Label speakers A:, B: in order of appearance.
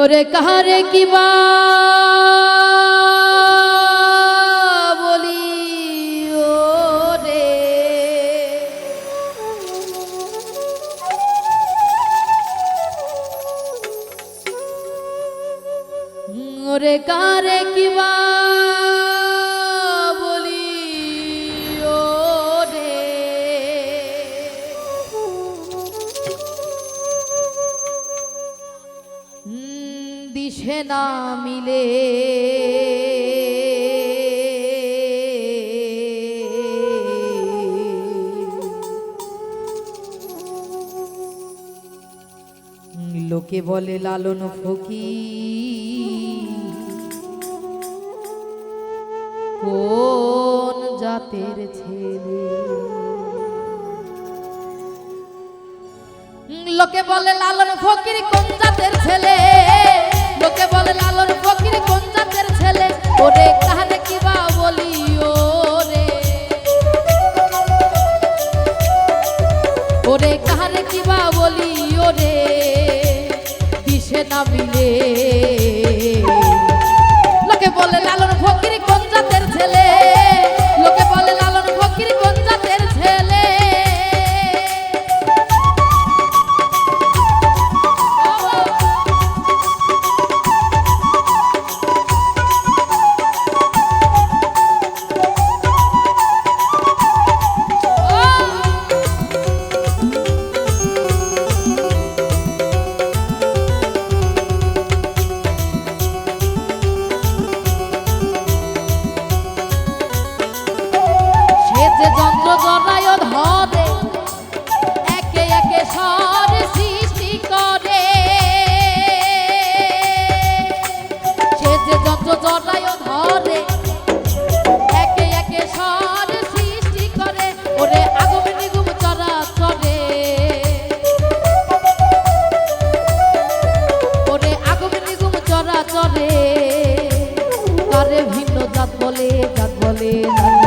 A: ওরে কাহারে কিবা বলি ওরে। ওরে কাহারে কিবা বুঝে না মিলে। লোকে বলে লালন ফকি কোন জাতের ছেলে? লোকে বলে লালন ফকির, কোন জাতের ছেলে? ওরে কাহারে কি বা রে? ওরে কাহারে কি বা বলিও রে? দিশে নামিলে। লোকে বলে, লালন Yeah.